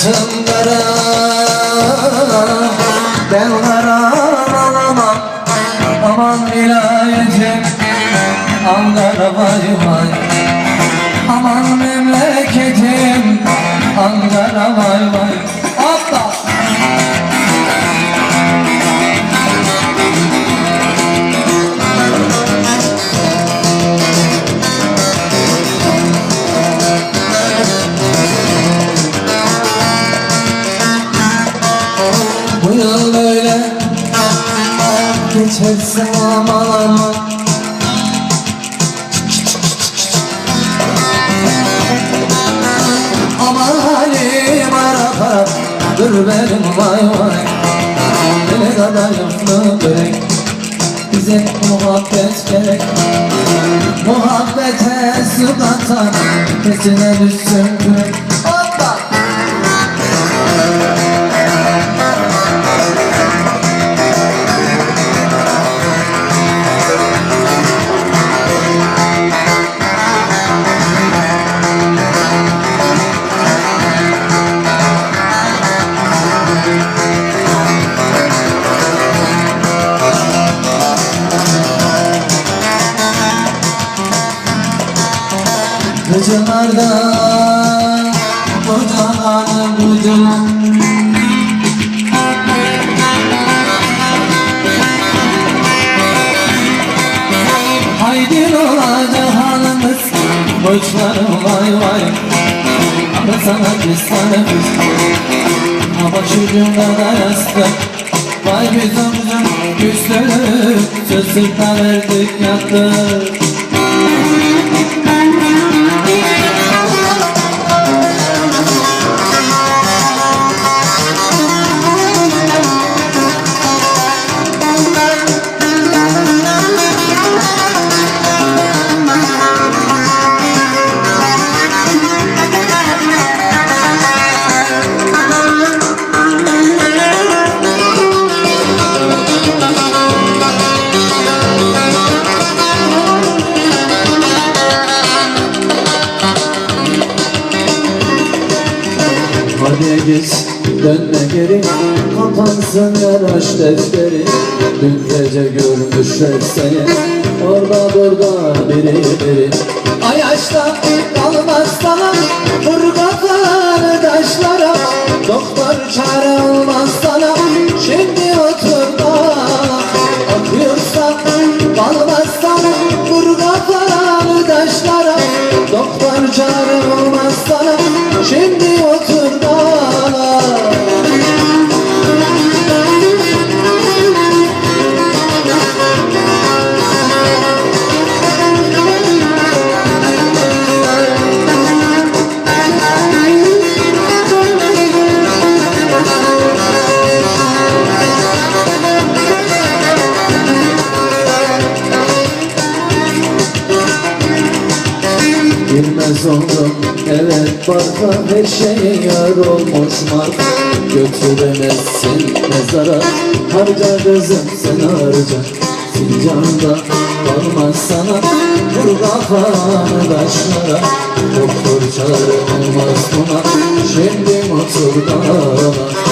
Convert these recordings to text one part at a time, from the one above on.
Hayatım Ben kara alamam. Aman vilayetim Ankara vay vay. Aman memleket geçerse aman. Aman Aman halim Arap Arap Dur benim vay vay. Ne kadar yoktu börek. Bize muhabbet gerek. Muhabbete su katan Kesine düşsün kürek Koçlarım vay vay. Ama sana biz sana biz Ama şu cümlede yastık. Vay bizim bizim güçlülük Söz sırtına verdik yattık dönme geri Kapansın yaraş defteri. Dün gece görmüşler seni Orada burada biri biri. Ay aşkta kalmaz sana Vur kafanı taşlara Doktor çare olmaz barka her şey yar olmuş marka Götüremezsin mezara. Harca gözüm sen harca Fincanda kalmaz sana. Vur kafanı taşlara Doktor çare olmaz buna. Şimdi otur dağına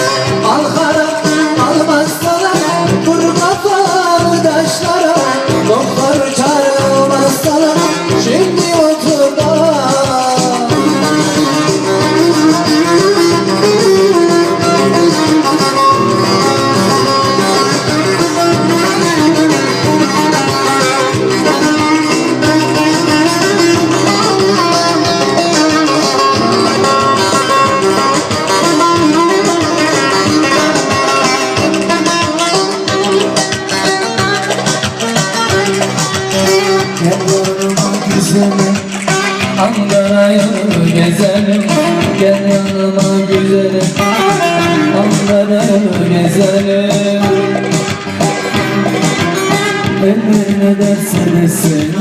Emrin ne derse desin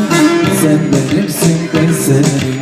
Sen benimsin desin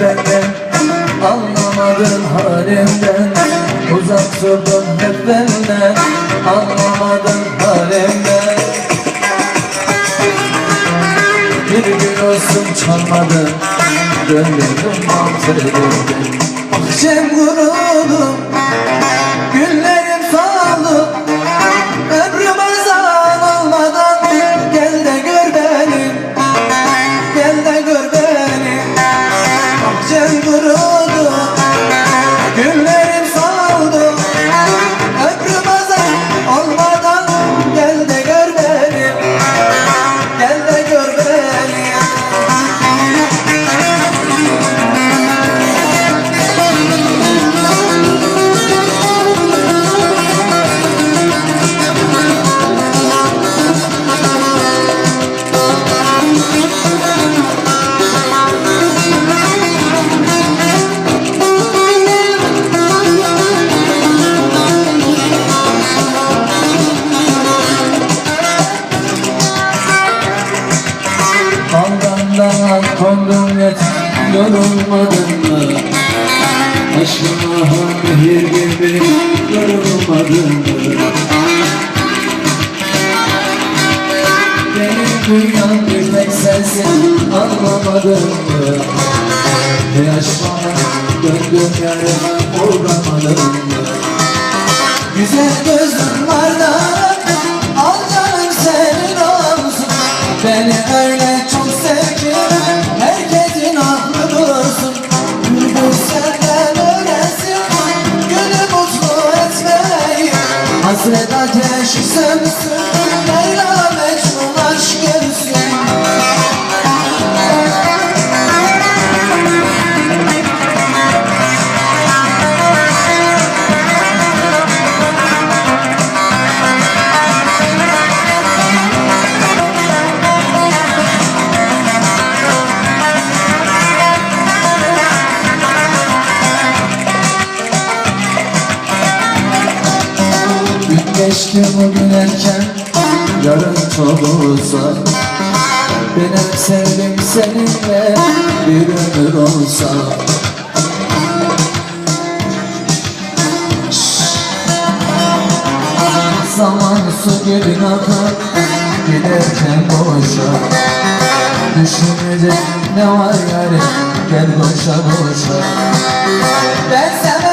benden Anlamadın halimden. Uzak durdun hep benden Anlamadın halimden. Bir gün olsun çalmadın Gönlümün mahvedildi Bahçem kurudu Günlerim Mı? Yaşmama döndüm yere Uğramadın mı? Güzel gözün var da Al canım senin olsun Beni öyle çok sev ki Herkesin aklı dursun Bülbül senden öğrensin Gönül mutlu etmeyi Hasret ateşi sönsün Geçti bugün erken Yarın uzak Benim sevdim seninle Bir ömür olsa. Zaman su gibi akar Giderken boşa. Düşünecek ne var yani Gel boşa boşa. Ben seversem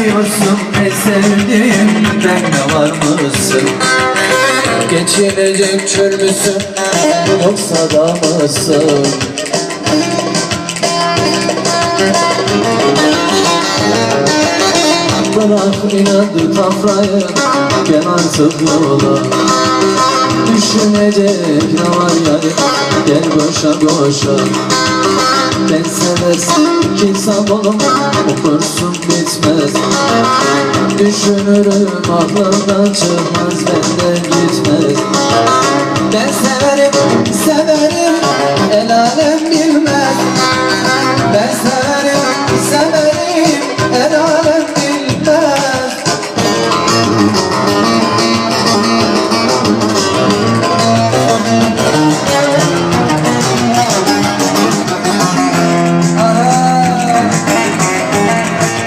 Ne diyorsun ne sevdim ben ne var mısın? Geçilecek çöl müsün? Yoksa da mısın? Bırak inadı kafrayı gel artık yola Düşünecek ne var yani? Gel boşa boşa ben seversin kitap olum okursun bitmez. Düşünürüm aklımdan çıkmaz benden gitmez. Ben severim severim el